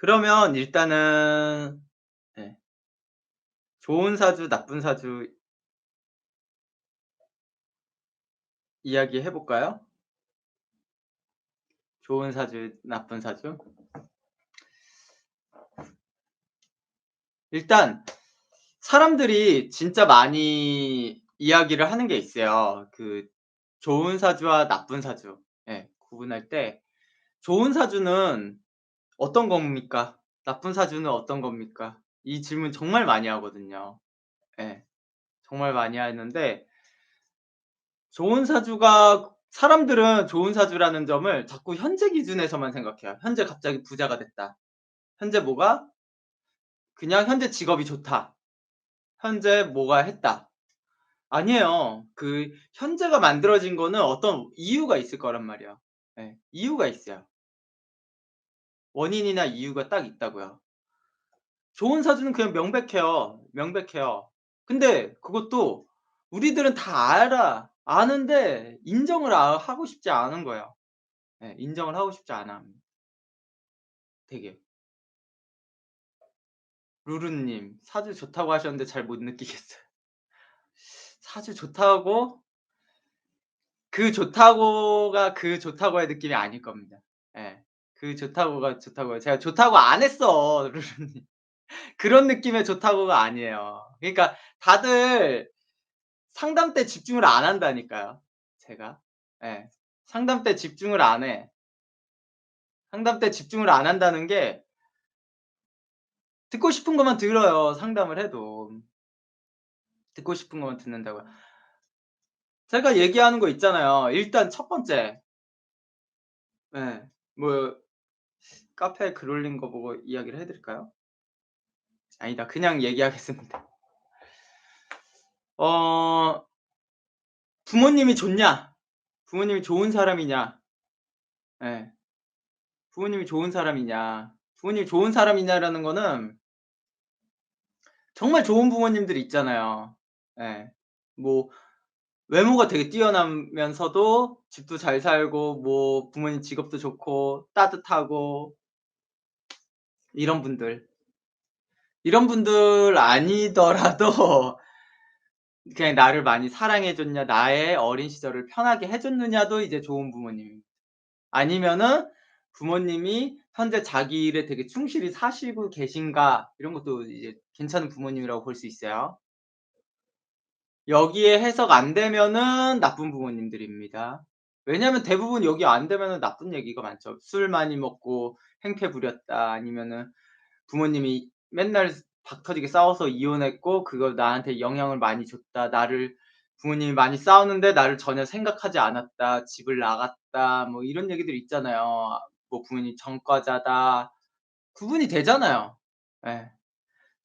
그러면 일단은 네. 좋은 사주, 나쁜 사주 이야기 해 볼까요? 좋은 사주, 나쁜 사주. 일단 사람들이 진짜 많이 이야기를 하는 게 있어요. 그 좋은 사주와 나쁜 사주. 예. 구분할 때 좋은 사주는 어떤 겁니까? 나쁜 사주는 어떤 겁니까? 이 질문 정말 많이 하거든요. 예. 정말 많이 하는데 좋은 사주가 사람들은 좋은 사주라는 점을 자꾸 현재 기준에서만 생각해요. 현재 갑자기 부자가 됐다. 현재 뭐가? 그냥 현재 직업이 좋다. 현재 뭐가 했다. 아니에요. 그 현재가 만들어진 거는 어떤 이유가 있을 거란 말이에요. 예. 이유가 있어요. 원인이나 이유가 딱 있다고요. 좋은 사주는 그냥 명백해요. 명백해요. 근데 그것도 우리들은 다 알아. 아는데 인정을 아 하고 싶지 않은 거예요. 예. 인정을 하고 싶지 않아. 되게. 루루님 사주 좋다고 하셨는데 잘 못 느끼겠어요. 사주 좋다고 그 좋다고가 그 좋다고의 느낌이 아닐 겁니다. 예. 그 좋다고가 좋다고요. 제가 좋다고 안 했어. 그런 느낌의 좋다고가 아니에요. 그러니까 다들 상담 때 집중을 안 한다니까요 제가. 예. 상담 때 집중을 안 해. 상담 때 집중을 안 한다는 게 듣고 싶은 것만 들어요 상담을 해도. 듣고 싶은 것만 듣는다고요. 제가 얘기하는 거 있잖아요. 일단 첫 번째 예. 뭐 카페에 글 올린 거 보고 이야기를 해 드릴까요? 아니다. 그냥 얘기하겠습니다. 어 부모님이 좋냐? 부모님이 좋은 사람이냐? 예. 부모님이 좋은 사람이냐? 부모님이 좋은 사람이냐라는 거는 정말 좋은 부모님들이 있잖아요. 예. 뭐 외모가 되게 뛰어나면서도 집도 잘 살고 뭐 부모님 직업도 좋고 따뜻하고 이런 분들. 이런 분들 아니더라도 그냥 나를 많이 사랑해 줬냐, 나의 어린 시절을 편하게 해 줬느냐도 이제 좋은 부모님. 아니면은 부모님이 현재 자기 일에 되게 충실히 사시고 계신가 이런 것도 이제 괜찮은 부모님이라고 볼 수 있어요. 여기에 해석 안 되면은 나쁜 부모님들입니다. 왜냐하면 대부분 여기 안 되면은 나쁜 얘기가 많죠. 술 많이 먹고 행패 부렸다 아니면은 부모님이 맨날 박 터지게 싸워서 이혼했고 그걸 나한테 영향을 많이 줬다. 나를 부모님이 많이 싸우는데 나를 전혀 생각하지 않았다. 집을 나갔다. 뭐 이런 얘기들 있잖아요. 뭐 부모님이 전과자다. 구분이 되잖아요. 예.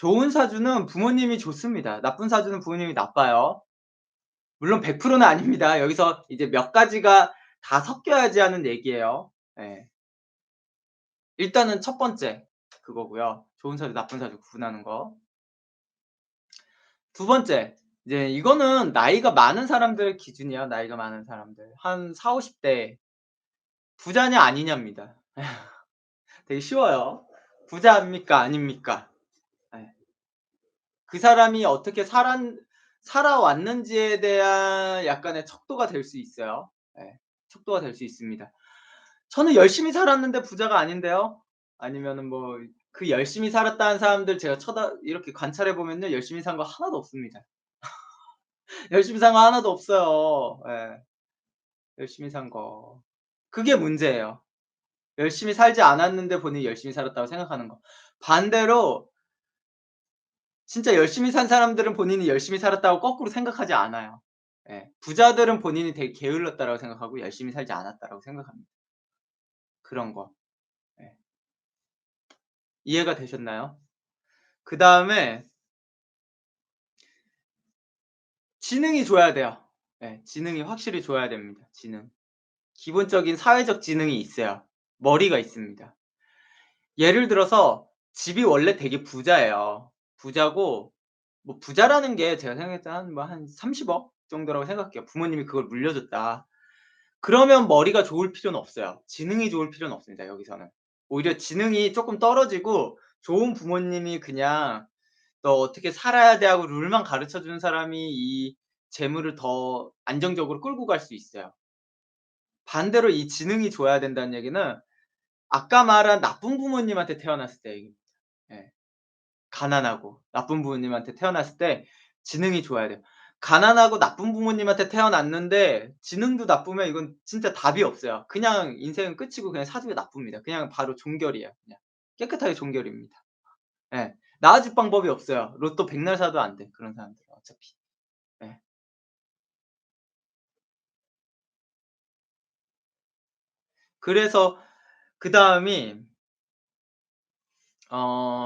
좋은 사주는 부모님이 좋습니다. 나쁜 사주는 부모님이 나빠요. 물론 100%는 아닙니다. 여기서 이제 몇 가지가 다 섞여야지 하는 얘기예요. 예. 일단은 첫 번째 그거고요. 좋은 사주, 나쁜 사주 구분하는 거. 두 번째 이제 이거는 나이가 많은 사람들 기준이에요. 나이가 많은 사람들. 한 40-50대 부자냐 아니냐입니다. 되게 쉬워요. 부자입니까 아닙니까? 예. 그 사람이 어떻게 살았 살아왔는지에 대한 약간의 척도가 될 수 있어요. 예. 척도가 될 수 있습니다. 저는 열심히 살았는데 부자가 아닌데요. 아니면은 뭐 그 열심히 살았다는 사람들 제가 쳐다 이렇게 관찰해 보면요. 열심히 산 거 하나도 없습니다. 열심히 산 거 하나도 없어요. 예. 열심히 산 거. 그게 문제예요. 열심히 살지 않았는데 본인이 열심히 살았다고 생각하는 거. 반대로 진짜 열심히 산 사람들은 본인이 열심히 살았다고 거꾸로 생각하지 않아요. 예. 부자들은 본인이 되게 게을렀다라고 생각하고 열심히 살지 않았다라고 생각합니다. 그런 거. 예. 이해가 되셨나요? 그 다음에 지능이 좋아야 돼요. 예. 지능이 확실히 좋아야 됩니다. 지능. 기본적인 사회적 지능이 있어야 머리가 있습니다. 예를 들어서 집이 원래 되게 부자예요. 부자고 뭐 부자라는 게 제가 생각할 때한 뭐한 30억 정도라고 생각해요. 부모님이 그걸 물려줬다. 그러면 머리가 좋을 필요는 없어요. 지능이 좋을 필요는 없습니다 여기서는. 오히려 지능이 쪼끔 떨어지고 좋은 부모님이 그냥 "너 어떻게 살아야 돼." 하고 룰만 가르쳐 주는 사람이 이 재물을 더 안정적으로 끌고 갈 수 있어요. 반대로 이 지능이 좋아야 된다는 얘기는 아까 말한 나쁜 부모님한테 태어났을 때 얘기입니다. 예. 가난하고 나쁜 부모님한테 태어났을 때 지능이 좋아야 돼요. 가난하고 나쁜 부모님한테 태어났는데 지능도 나쁘면 이건 진짜 답이 없어요. 그냥 인생은 끝이고 그냥 사주가 나쁩니다. 그냥 바로 종결이에요 그냥. 깨끗하게 종결입니다. 예. 나아질 방법이 없어요. 로또 백날 사도 안 돼 그런 사람들은 어차피. 예. 그래서 그 다음이 어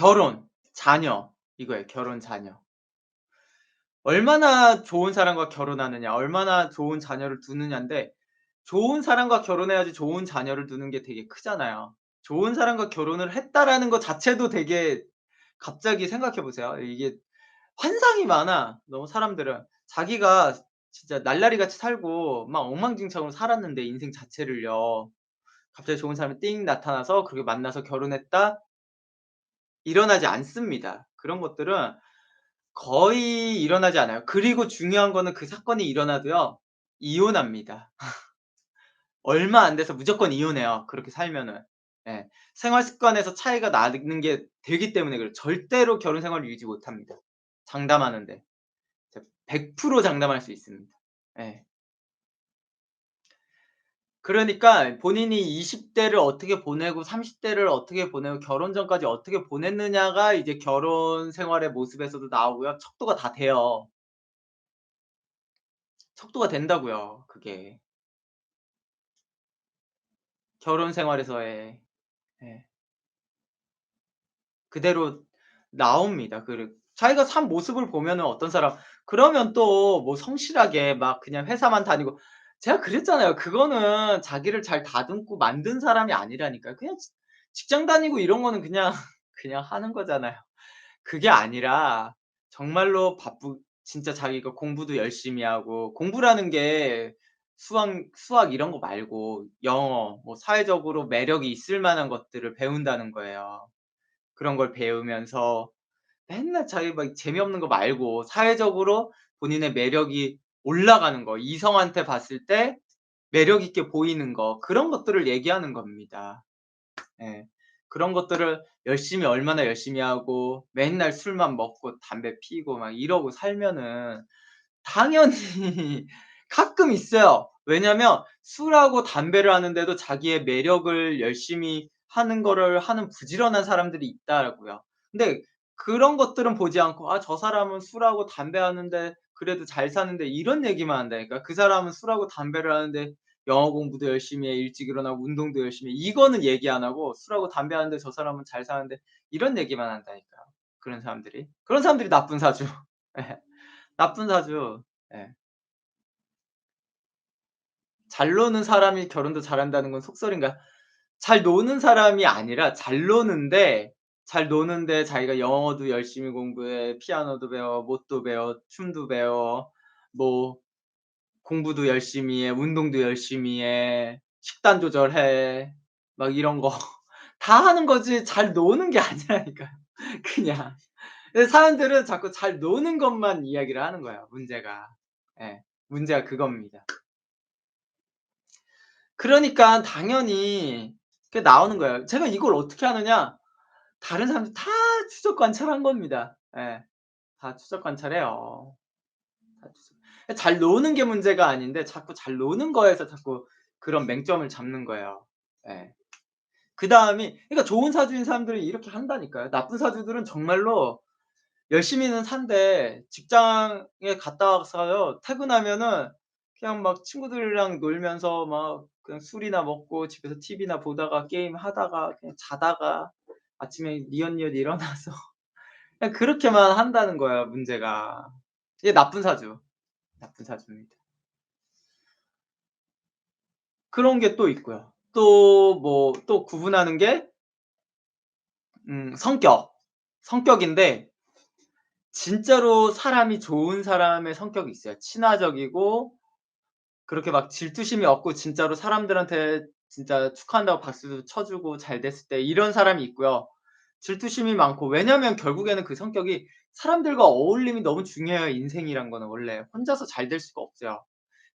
결혼, 자녀 이거예요. 결혼, 자녀. 얼마나 좋은 사람과 결혼하느냐 얼마나 좋은 자녀를 두느냐인데 좋은 사람과 결혼해야지 좋은 자녀를 두는 게 되게 크잖아요. 좋은 사람과 결혼을 했다라는 것 자체도 되게 갑자기 생각해 보세요. 이게 환상이 많아 너무 사람들은. 자기가 진짜 날라리 같이 살고 막 엉망진창으로 살았는데 인생 자체를요. 갑자기 좋은 사람이 띵 나타나서 그렇게 만나서 결혼했다? 일어나지 않습니다. 그런 것들은 거의 일어나지 않아요. 그리고 중요한 거는 그 사건이 일어나도요. 이혼합니다. 얼마 안 돼서 무조건 이혼해요 그렇게 살면은. 예. 생활 습관에서 차이가 나는 게 되기 때문에 그래요. 절대로 결혼 생활을 유지 못 합니다 장담하는데. 저100% 장담할 수 있습니다. 예. 그러니까 본인이 20 대를 어떻게 보내고 30 대를 어떻게 보내고 결혼 전까지 어떻게 보냈느냐가 이제 결혼 생활의 모습에서도 나오고요. 척도가 다 돼요. 척도가 된다고요 그게. 결혼 생활에서의 예. 그대로 나옵니다. 그르 자기가 산 모습을 보면은 어떤 사람 그러면 또 뭐 성실하게 막 그냥 회사만 다니고 제가 그랬잖아요. 그거는 자기를 잘 다듬고 만든 사람이 아니라니까요. 그냥 직 직장 다니고 이런 거는 그냥, 그냥 하는 거잖아요. 그게 아니라 정말로 바쁘 진짜 자기가 공부도 열심히 하고 공부라는 게 수학 수학 이런 거 말고 영어 뭐 사회적으로 매력이 있을 만한 것들을 배운다는 거예요. 그런 걸 배우면서 맨날 자기 막 재미없는 거 말고 사회적으로 본인의 매력이 올라가는 거 이성한테 봤을 때 매력 있게 보이는 거 그런 것들을 얘기하는 겁니다. 예. 그런 것들을 열심히 얼마나 열심히 하고 맨날 술만 먹고 담배 피우고 막 이러고 살면은 당연히 가끔 있어요. 왜냐면 술하고 담배를 하는데도 자기의 매력을 열심히 하는 거를 하는 부지런한 사람들이 있다라고요. 근데 그런 것들은 보지 않고 '아 저 사람은 술하고 담배 하는데 그래도 잘 사는데.' 이런 얘기만 한다니까요. '그 사람은 술하고 담배를 하는데 영어 공부도 열심히 해. 일찍 일어나고 운동도 열심히 해.' 이거는 얘기 안 하고 '술하고 담배 하는데 저 사람은 잘 사는데.' 이런 얘기만 한다니까요 그런 사람들이. 그런 사람들이 나쁜 사주. 예. 나쁜 사주. 예. 잘 노는 사람이 결혼도 잘한다는 건 속설인가요? 잘 노는 사람이 아니라 잘 노는데 잘 노는데 자기가 영어도 열심히 공부해, 피아노도 배워, 못도 배워, 춤도 배워, 뭐 공부도 열심히 해, 운동도 열심히 해, 식단 조절해. 막 이런 거 다 하는 거지 잘 노는 게 아니라니까요 그냥. 사람들은 자꾸 잘 노는 것만 이야기를 하는 거예요 문제가. 예. 문제가 그겁니다. 그러니깐 당연히 나오는 거예요. 제가 이걸 어떻게 아느냐 다른 사람들 다 추적 관찰한 겁니다. 예. 다 추적 관찰해요. 다 추적 예잘 노는 게 문제가 아닌데 자꾸 잘 노는 거에서 자꾸 그런 맹점을 잡는 거예요. 예. 그 다음이 그러니까 좋은 사주인 사람들이 이렇게 한다니까요. 나쁜 사주들은 정말로 열심히는 산데 직장에 갔다 와서요 퇴근하면은 그냥 막 친구들이랑 놀면서 막 그냥 술이나 먹고 집에서 TV나 보다가 게임 하다가 그냥 자다가 아침에 니엇니엇 일어나서 그냥 그렇게만 한다는 거예요 문제가. 이게 나쁜 사주. 나쁜 사주입니다. 그런 게 또 있고요. 또 뭐 또 구분하는 게 음 성격. 성격인데 진짜로 사람이 좋은 사람의 성격이 있어요. 친화적이고 그렇게 막 질투심이 없고 진짜로 사람들한테 진짜 축하한다고 박수도 쳐 주고 잘 됐을 때 이런 사람이 있고요. 질투심이 많고 왜냐면 결국에는 그 성격이 사람들과 어울림이 너무 중요해요, 인생이란 거는 원래. 혼자서 잘 될 수가 없어요.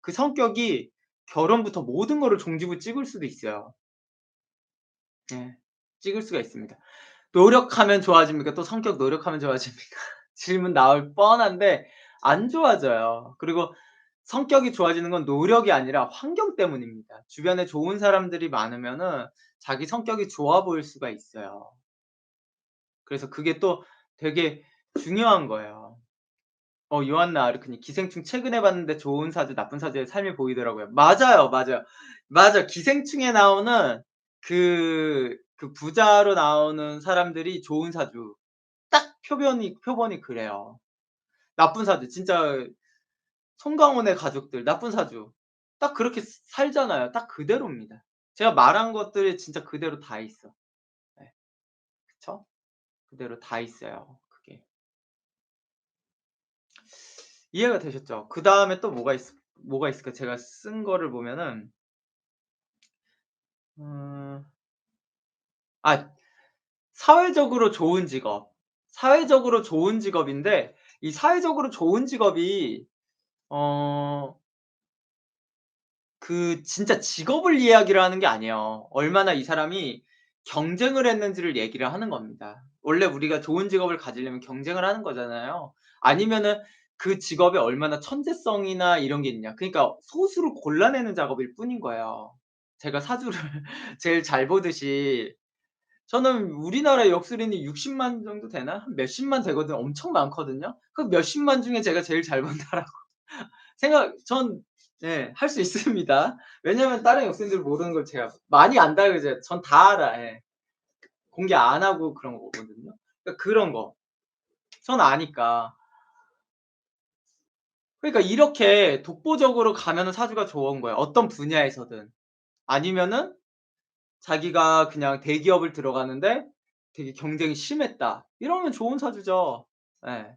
그 성격이 결혼부터 모든 거를 종지부 찍을 수도 있어요. 예. 찍을 수가 있습니다. 노력하면 좋아집니까? 또 성격 노력하면 좋아집니까? 질문 나올 뻔한데 안 좋아져요. 그리고 성격이 좋아지는 건 노력이 아니라 환경 때문입니다. 주변에 좋은 사람들이 많으면은 자기 성격이 좋아 보일 수가 있어요. 그래서 그게 또 되게 중요한 거예요. 어 요한나 아르크님 기생충 최근에 봤는데 좋은 사주, 나쁜 사주의 삶이 보이더라고요. 맞아요, 맞아요. 맞아. 기생충에 나오는 그, 그 부자로 나오는 사람들이 좋은 사주. 딱 표변이 표본이 그래요. 나쁜 사주 진짜 송강호의 가족들 나쁜 사주. 딱 그렇게 살잖아요. 딱 그대로입니다. 제가 말한 것들이 진짜 그대로 다 있어. 네. 그쵸? 그대로 다 있어요. 그게. 이해가 되셨죠? 그 다음에 또 뭐가 있 뭐가 있을까? 제가 쓴 거를 보면은 음. 아 사회적으로 좋은 직업. 사회적으로 좋은 직업인데 이 사회적으로 좋은 직업이 어 그 진짜 직업을 이야기를 하는 게 아니에요. 얼마나 이 사람이 경쟁을 했는지를 얘기를 하는 겁니다. 원래 우리가 좋은 직업을 가지려면 경쟁을 하는 거잖아요. 아니면은 그 직업에 얼마나 천재성이나 이런 게 있냐. 그러니까 소수를 골라내는 작업일 뿐인 거예요. 제가 사주를 제일 잘 보듯이 저는 우리나라 역술인이 60만 정도 되나? 한 몇십만 되거든요. 엄청 많거든요. 그 몇십만 중에 제가 제일 잘 본다라고 생각 전 예 할 수 있습니다. 왜냐면 다른 역술인들 모르는 걸 제가 많이 안다 그러죠. 전다 알아. 예. 공개 안 하고 그런 거거든요. 그러니까 그런 거. 전 아니까. 그러니까 이렇게 독보적으로 가면은 사주가 좋은 거예요, 어떤 분야에서든. 아니면은 자기가 그냥 대기업을 들어가는데 되게 경쟁이 심했다. 이러면 좋은 사주죠. 예.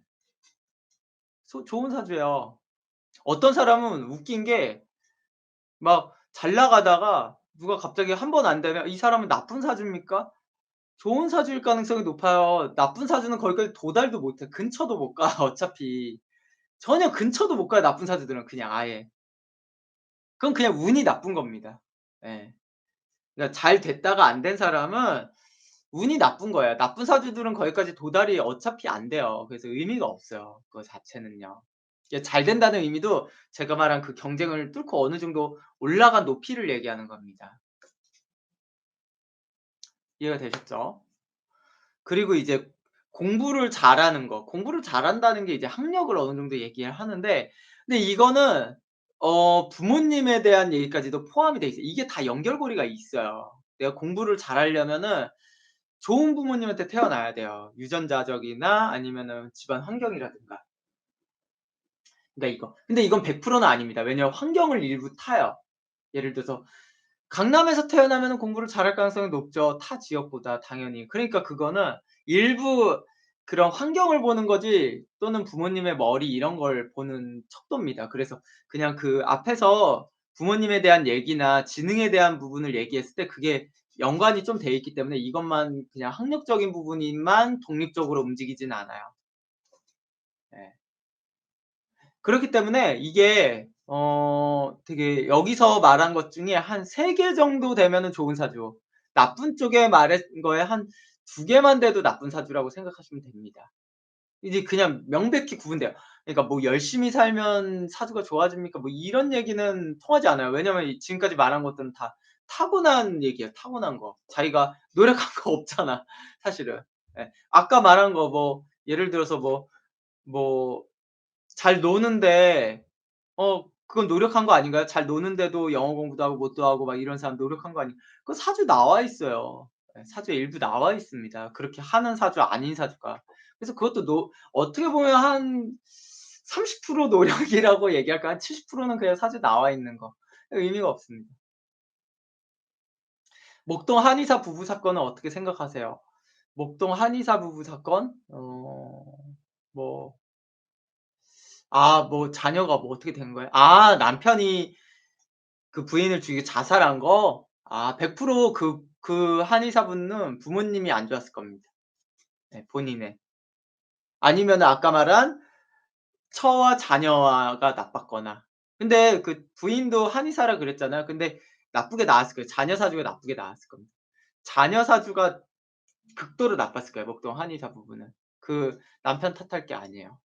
소 좋은 사주예요. 어떤 사람은 웃긴 게 막 잘 나가다가 누가 갑자기 한 번 안 되면 '이 사람은 나쁜 사주입니까?' 좋은 사주일 가능성이 높아요. 나쁜 사주는 거기까지 도달도 못 해. 근처도 못 가 어차피. 전혀 근처도 못 가요, 나쁜 사주들은 그냥 아예. 그건 그냥 운이 나쁜 겁니다. 예. 그러니까 잘 됐다가 안 된 사람은 운이 나쁜 거예요. 나쁜 사주들은 거기까지 도달이 어차피 안 돼요. 그래서 의미가 없어요, 그거 자체는요. 잘 된다는 의미도 제가 말한 그 경쟁을 뚫고 어느 정도 올라간 높이를 얘기하는 겁니다. 이해가 되셨죠? 그리고 이제 공부를 잘하는 거. 공부를 잘한다는 게 이제 학력을 어느 정도 얘기를 하는데 근데 이거는 어 부모님에 대한 얘기까지도 포함이 돼 있어요. 이게 다 연결고리가 있어요. 내가 공부를 잘하려면은 좋은 부모님한테 태어나야 돼요. 유전자적이나 아니면은 집안 환경이라든가. 그러니까 이거. 근데 이건 100%는 아닙니다. 왜냐하면 환경을 일부 타요. 예를 들어서 강남에서 태어나면은 공부를 잘할 가능성이 높죠, 타 지역보다 당연히. 그러니까 그거는 일부 그런 환경을 보는 거지 또는 부모님의 머리 이런 걸 보는 척도입니다. 그래서 그냥 그 앞에서 부모님에 대한 얘기나 지능에 대한 부분을 얘기했을 때 그게 연관이 좀 돼 있기 때문에 이것만 그냥 학력적인 부분만 독립적으로 움직이지는 않아요. 예. 그렇기 때문에 이게 어 되게 여기서 말한 것 중에 한 3개 정도 되면은 좋은 사주. 나쁜 쪽에 말한 거에 한2 개만 돼도 나쁜 사주라고 생각하시면 됩니다. 이제 그냥 명백히 구분돼요. 그러니까 뭐 "열심히 살면 사주가 좋아집니까?" 뭐 이런 얘기는 통하지 않아요. 왜냐면 이 지금까지 말한 것들은 다 타고난 얘기예요, 타고난 거. 자기가 노력한 거 없잖아, 사실은. 예. 아까 말한 거 뭐 예를 들어서 뭐 뭐 잘 노는데 어 그건 노력한 거 아닌가요? 잘 노는데도 영어 공부도 하고 뭣도 하고 막 이런 사람 노력한 거 아니 그거 사주 나와 있어요. 예 사주에 일부 나와 있습니다. 그렇게 하는 사주 아닌 사주가. 그래서 그것도 노 어떻게 보면 한 30% 노력이라고 얘기할까? 한 70%는 그냥 사주에 나와 있는 거. 의미가 없습니다. 목동 한의사 부부 사건은 어떻게 생각하세요? 목동 한의사 부부 사건? 어 뭐 아 뭐 자녀가 뭐 어떻게 된 거예요? 아 남편이 그 부인을 죽이고 자살한 거? 아 100%그 그 한의사분은 부모님이 안 좋았을 겁니다. 네 본인의. 아니면은 아까 말한 처와 자녀가 나빴거나. 근데 그 부인도 한의사라 그랬잖아요. 근데 나쁘게 나왔을 거예요. 자녀 사주가 나쁘게 나왔을 겁니다. 자녀 사주가 극도로 나빴을 거예요, 목동 한의사 부부는. 그 남편 탓할 게 아니에요.